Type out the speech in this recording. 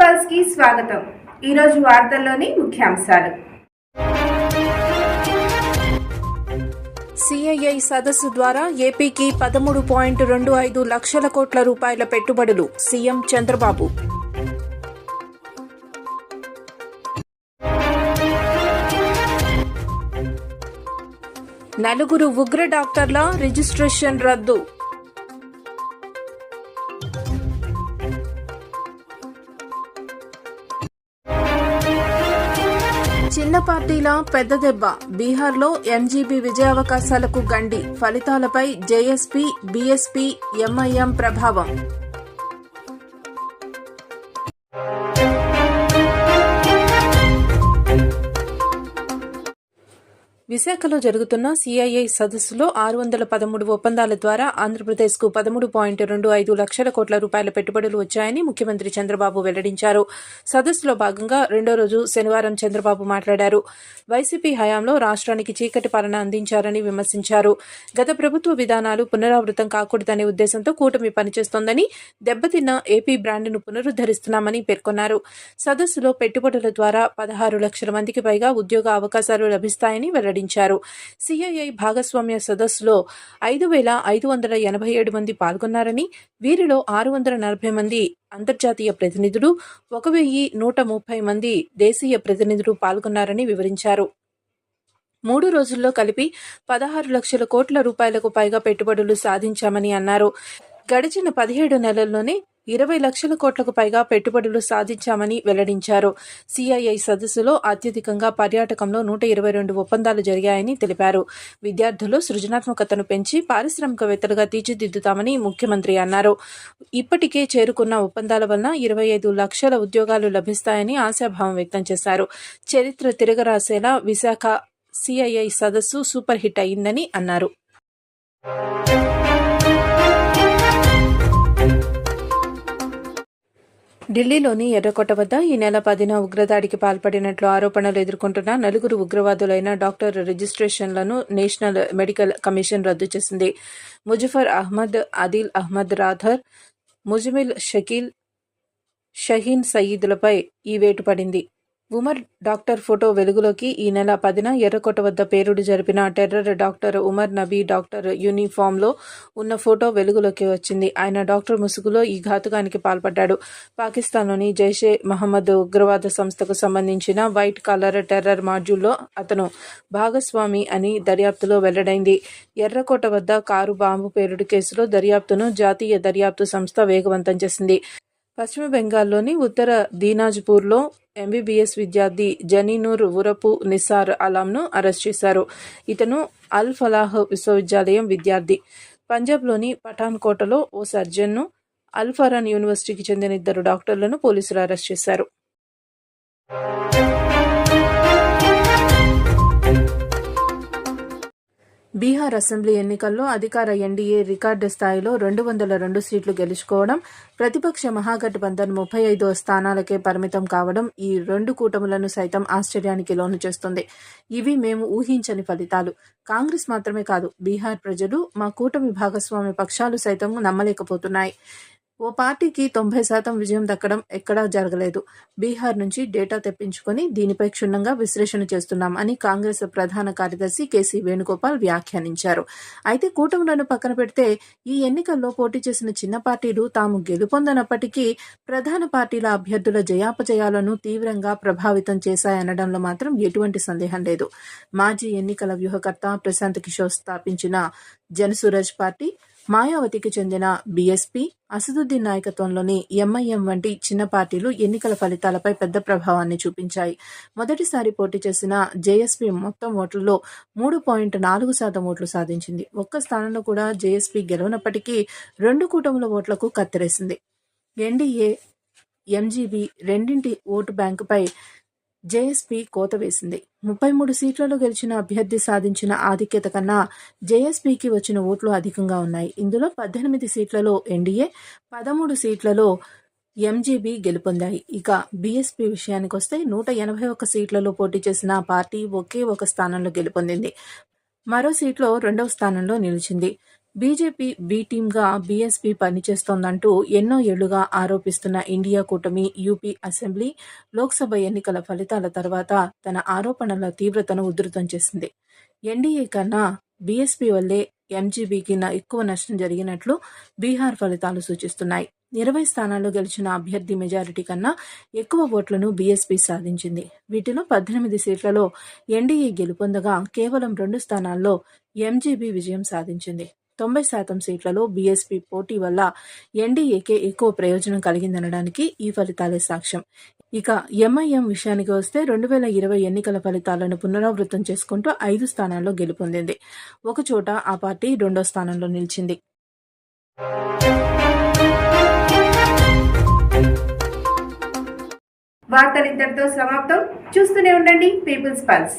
పల్స్కి స్వాగతం. ఈరోజు వార్తల్లోని ముఖ్యాంశాలు. సిఐఐ సదస్సు ద్వారా ఏపీకి పదమూడు పాయింట్ రెండు ఐదు లక్షల కోట్ల రూపాయల పెట్టుబడులు సీఎం చంద్రబాబు. నలుగురు ఉగ్ర డాక్టర్ల రిజిస్ట్రేషన్ రద్దు. చిన్న పార్టీల పెద్ద దెబ్బ. బీహార్లో ఎంజీబీ విజయావకాశాలకు గండి. ఫలితాలపై జేఎస్పీ బీఎస్పీ ఎంఐఎం ప్రభావం. విశాఖలో జరుగుతున్న సిఐఐ సదస్సులో ఆరు వందల పదమూడు ఒప్పందాల ద్వారా ఆంధ్రప్రదేశ్కు పదమూడు పాయింట్ రెండు ఐదు లక్షల కోట్ల రూపాయల పెట్టుబడులు వచ్చాయని ముఖ్యమంత్రి చంద్రబాబు వెల్లడించారు. సదస్సులో భాగంగా రెండో రోజు శనివారం చంద్రబాబు మాట్లాడారు. వైసీపీ హయాంలో రాష్ట్రానికి చీకటి పాలన అందించారని విమర్శించారు. గత ప్రభుత్వ విధానాలు పునరావృతం కాకూడదనే ఉద్దేశంతో కూటమి పనిచేస్తోందని దెబ్బతిన్న ఏపీ బ్రాండ్ను పునరుద్ధరిస్తున్నామని పేర్కొన్నారు. సదస్సులో పెట్టుబడుల ద్వారా పదహారు లక్షల మందికి పైగా ఉద్యోగ అవకాశాలు లభిస్తాయని వెల్లడించారు. సిఐఐ భాగస్వామ్య సదస్సులో ఐదు వేల ఐదు వందల ఎనభై ఏడు మంది పాల్గొన్నారని వీరిలో ఆరు వందల నలభై మంది అంతర్జాతీయ ప్రతినిధులు ఒక వెయ్యి నూట ముప్పై మంది దేశీయ ప్రతినిధులు పాల్గొన్నారని వివరించారు. మూడు రోజుల్లో కలిపి పదహారు లక్షల కోట్ల రూపాయలకు పైగా పెట్టుబడులు సాధించామని అన్నారు. గడిచిన పదిహేడు నెలల్లోనే ఇరవై లక్షల కోట్లకు పైగా పెట్టుబడులు సాధించామని వెల్లడించారు. సిఐఐ సదస్సులో అత్యధికంగా పర్యాటకంలో నూట ఇరవై రెండు ఒప్పందాలు జరిగాయని తెలిపారు. విద్యార్థులు సృజనాత్మకతను పెంచి పారిశ్రామికవేత్తలుగా తీర్చిదిద్దుతామని ముఖ్యమంత్రి అన్నారు. ఇప్పటికే చేరుకున్న ఒప్పందాల వలన ఇరవై ఐదు లక్షల ఉద్యోగాలు లభిస్తాయని ఆశాభావం వ్యక్తం చేశారు. చరిత్ర తిరగరాసేలా విశాఖ సిఐఐ సదస్సు సూపర్ హిట్ అయిందని అన్నారు. ఢిల్లీలోని ఎర్రకోట వద్ద ఈ నెల పదిన ఉగ్రదాడికి పాల్పడినట్లు ఆరోపణలు ఎదుర్కొంటున్న నలుగురు ఉగ్రవాదులైన డాక్టర్ రిజిస్ట్రేషన్లను నేషనల్ మెడికల్ కమిషన్ రద్దు చేసింది. ముజఫర్ అహ్మద్ ఆదిల్ అహ్మద్ రాథర్ ముజమిల్ షకీల్ షహీన్ సయీద్లపై ఈ వేటు పడింది. ఉమర్ డాక్టర్ ఫోటో వెలుగులోకి ఈ నెల పదిన ఎర్రకోట వద్ద పేరుడు జరిపిన terror doctor Umar Nabi doctor యూనిఫామ్లో ఉన్న ఫోటో వెలుగులోకి వచ్చింది. ఆయన డాక్టర్ ముసుగులో ఈ ఘాతుకానికి పాల్పడ్డాడు. పాకిస్తాన్లోని జైషే మహమ్మద్ ఉగ్రవాద సంస్థకు సంబంధించిన వైట్ కాలర్ టెర్రర్ మాడ్యూల్లో అతను భాగస్వామి అని దర్యాప్తులో వెల్లడైంది. ఎర్రకోట వద్ద కారు బాంబు పేరుడు కేసులో దర్యాప్తును జాతీయ దర్యాప్తు సంస్థ వేగవంతం చేసింది. పశ్చిమ బెంగాల్లోని ఉత్తర దీనాజ్పూర్లో ఎంబీబీఎస్ విద్యార్థి జనీనూర్ ఉరపు నిసార్ అలాంను అరెస్ట్ చేశారు. ఇతను అల్ ఫలాహ్ విశ్వవిద్యాలయం విద్యార్థి. పంజాబ్లోని పఠాన్కోటలో ఓ సర్జన్ను అల్ ఫరాన్ యూనివర్సిటీకి చెందిన ఇద్దరు డాక్టర్లను పోలీసులు అరెస్ట్ చేశారు. బీహార్ అసెంబ్లీ ఎన్నికల్లో అధికార ఎన్డీఏ రికార్డు స్థాయిలో రెండు వందల రెండు సీట్లు గెలుచుకోవడం ప్రతిపక్ష మహాగఠబంధన్ ముప్పై ఐదో స్థానాలకే పరిమితం కావడం ఈ రెండు కూటములను సైతం ఆశ్చర్యానికి లోను చేస్తుంది. ఇవి మేము ఊహించని ఫలితాలు. కాంగ్రెస్ మాత్రమే కాదు బీహార్ ప్రజలు మా కూటమి భాగస్వామి పక్షాలు సైతం నమ్మలేకపోతున్నాయి. ఓ పార్టీకి తొంభై శాతం విజయం దక్కడం ఎక్కడా జరగలేదు. బీహార్ నుంచి డేటా తెప్పించుకొని దీనిపై క్షుణ్ణంగా విశ్లేషణ చేస్తున్నాం అని కాంగ్రెస్ ప్రధాన కార్యదర్శి కేసీ వేణుగోపాల్ వ్యాఖ్యానించారు. అయితే కూటమిలను పక్కన పెడితే ఈ ఎన్నికల్లో పోటీ చేసిన చిన్న పార్టీలు తాము గెలుపొందనప్పటికీ ప్రధాన పార్టీల అభ్యర్థుల జయాపజయాలను తీవ్రంగా ప్రభావితం చేశాయనడంలో మాత్రం ఎటువంటి సందేహం లేదు. మాజీ ఎన్నికల వ్యూహకర్త ప్రశాంత్ కిషోర్ స్థాపించిన జనసురజ్ పార్టీ మాయావతికి చెందిన బీఎస్పీ అసదుద్దీన్ నాయకత్వంలోని ఎంఐఎం వంటి చిన్న పార్టీలు ఎన్నికల ఫలితాలపై పెద్ద ప్రభావాన్ని చూపించాయి. మొదటిసారి పోటీ చేసిన జేఎస్పీ మొత్తం ఓట్లలో మూడు పాయింట్ నాలుగు శాతం ఓట్లు సాధించింది. ఒక్క స్థానంలో కూడా జేఎస్పీ గెలవనప్పటికీ రెండు కూటముల ఓట్లకు కత్తిరేసింది. ఎన్డీఏ ఎంజీబీ రెండింటి ఓటు బ్యాంకుపై జేఎస్పీ కోత వేసింది. ముప్పై మూడు సీట్లలో గెలిచిన అభ్యర్థి సాధించిన ఆధిక్యత కన్నా జేఎస్పీకి వచ్చిన ఓట్లు అధికంగా ఉన్నాయి. ఇందులో పద్దెనిమిది సీట్లలో ఎన్డీఏ పదమూడు సీట్లలో ఎంజీబీ గెలుపొందాయి. ఇక బీఎస్పీ విషయానికి వస్తే నూట ఎనభై ఒక్క సీట్లలో పోటీ చేసిన పార్టీ ఒకే ఒక స్థానంలో గెలుపొందింది. మరో సీట్లో రెండవ స్థానంలో నిలిచింది. బీజేపీ బి టీమ్గా బీఎస్పీ పనిచేస్తోందంటూ ఎన్నో ఏళ్ళుగా ఆరోపిస్తున్న ఇండియా కూటమి యూపీ అసెంబ్లీ లోక్సభ ఎన్నికల ఫలితాల తర్వాత తన ఆరోపణల తీవ్రతను ఉధృతం చేసింది. ఎన్డీఏ కన్నా బీఎస్పీ వల్లే ఎంజీబీకి ఎక్కువ నష్టం జరిగినట్లు బీహార్ ఫలితాలు సూచిస్తున్నాయి. ఇరవై స్థానాల్లో గెలిచిన అభ్యర్థి మెజారిటీ కన్నా ఎక్కువ ఓట్లను బీఎస్పీ సాధించింది. వీటిలో పద్దెనిమిది సీట్లలో ఎన్డీఏ గెలుపొందగా కేవలం రెండు స్థానాల్లో ఎంజీబీ విజయం సాధించింది. తొంభై శాతం సీట్లలో బీఎస్పీ పోటీ వల్ల ఎన్డీఏకే ఎక్కువ ప్రయోజనం కలిగిందనడానికి ఈ ఫలితాలే సాక్ష్యం. ఇక ఎంఐఎం విషయానికి వస్తే రెండు వేల ఇరవై ఎన్నికల ఫలితాలను పునరావృతం చేసుకుంటూ ఐదు స్థానాల్లో గెలుపొందింది. ఒకచోట ఆ పార్టీ రెండో స్థానంలో నిలిచింది. వార్తలు ఇంతటితో సమాప్తం. చూస్తూనే ఉండండి. People's pulse.